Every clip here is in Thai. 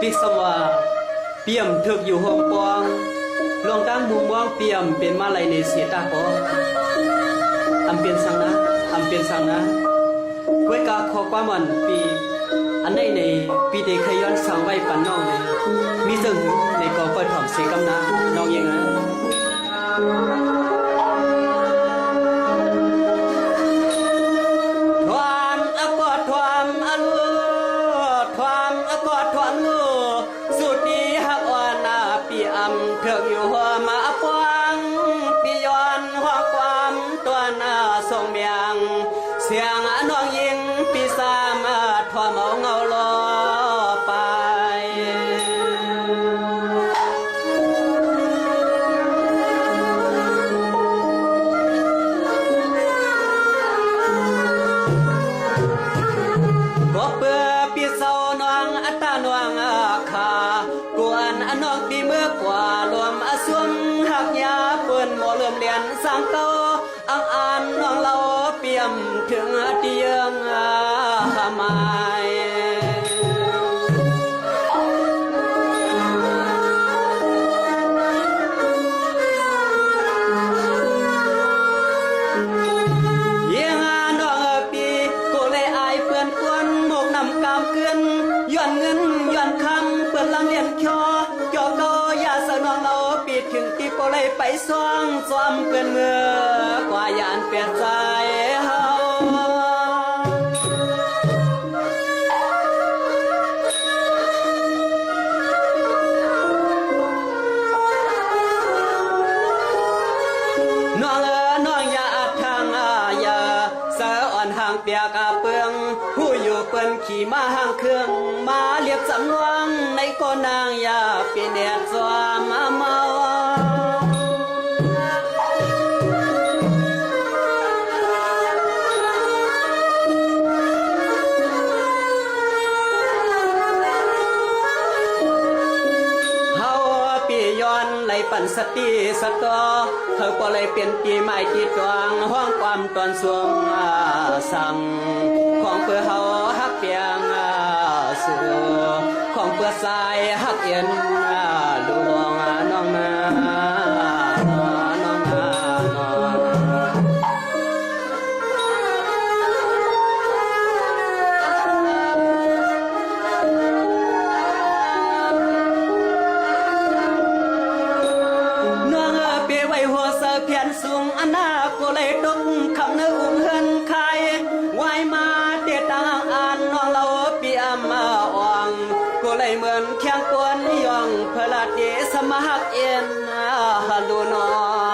ปิกสมว่าเปี่ยมถึกอยู่ห้องปองลองตั้งมุมมองเปี่ยมเป็นมาลัยในเสียตาปออำเป็นสังนะอำเป็นสังนะกวยกาขอความมันปีอันในในปีเดเคยย้อนสังไว้ปันน้องในมีซึ่งในกอเปิดถ่อมเสียกำนาน้องยังไง น้าทรงเมียง เสียงอน้องยิงปีสามารถทวามเอาเงาลอไปบอกเปื่อปีเศร้านวงอัตตานวงอาคากวนอนนองปีเมื่อกว่า รวมอาสวมหักยาเปิ้นหมอเริ่มเรียนสร้างเตา อังอ่านน้อง ไปซ่องซ้อมเปื่อนเมื่อกว่ายานเปลี่ยนใจเฮาน้องเอ๋น้องอย่าอัดทางอาญาเสออ่อนห่างเปียกอาเปืองผู้อยู่เปิ้นขี่มาห่างเครื่องมาเรียบสำนวงในก็นนางอย่าปีเนียดสวามาเมา สติสตอเธอก็เลยเปลี่ยนปีใหม่ที่ตวงห้องความตอนสวงสั่งของเพื่อเฮาฮักเปียงสู่ของเพื่อสายฮักเอ็น ออเปียหัวเสือเพียนสูงอันน้าก็เลยดกคำเนื้ออุ้งเฮือนใครไว้มาเตะตังอ่านน้องเราเปียมาอ่องก็เลยเหมือนแข้งกวนย่องเพลาเดสมักเอ็นฮัลโหลน้อ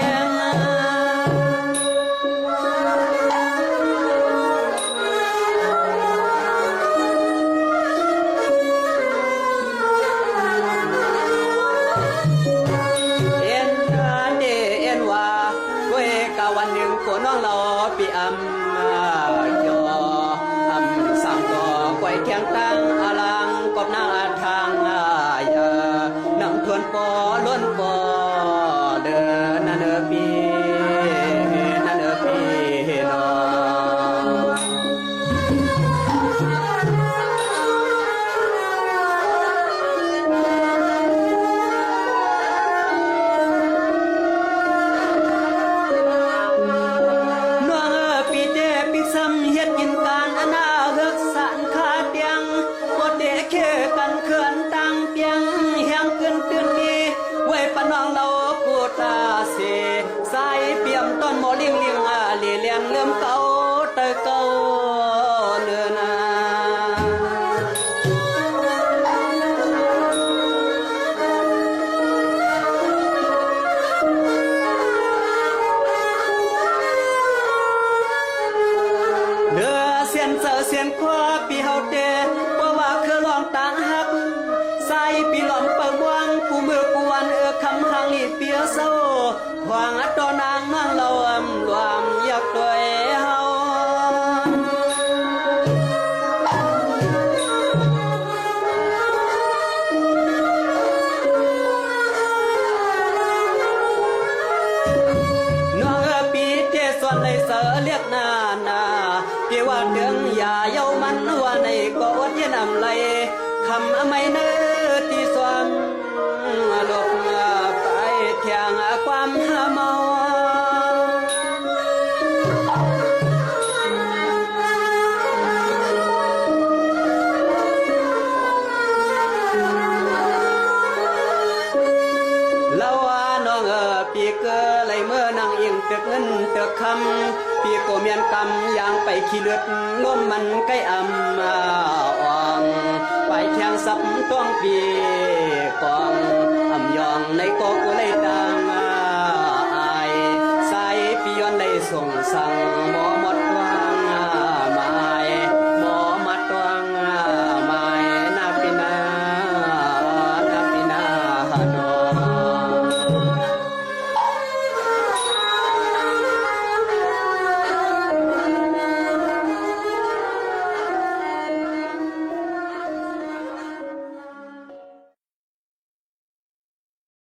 งตั้งอลังกบนางอาทางอายานำทวนปอล้น con mò liêng liêng à lì liêng lươm câu tơ câu nữa nà đưa xiên sợ xiên qua bị hậu tê qua và khơ loang tang hắc sai bị lọn bờ quang cú mưa cú ăn ưa khăm hàng lì phía sâu hoàng ắt đo na thiên ẩm lay khăm mây nơ ti xoam lục phải thiàng quam mau Hãy subscribe cho kênh Ghiền Mì Gõ Để không bỏ lỡ những video hấp dẫn sắp toan vì còn ẩm nhọn này có của lấy đang ai sai pion lấy sùng sang mò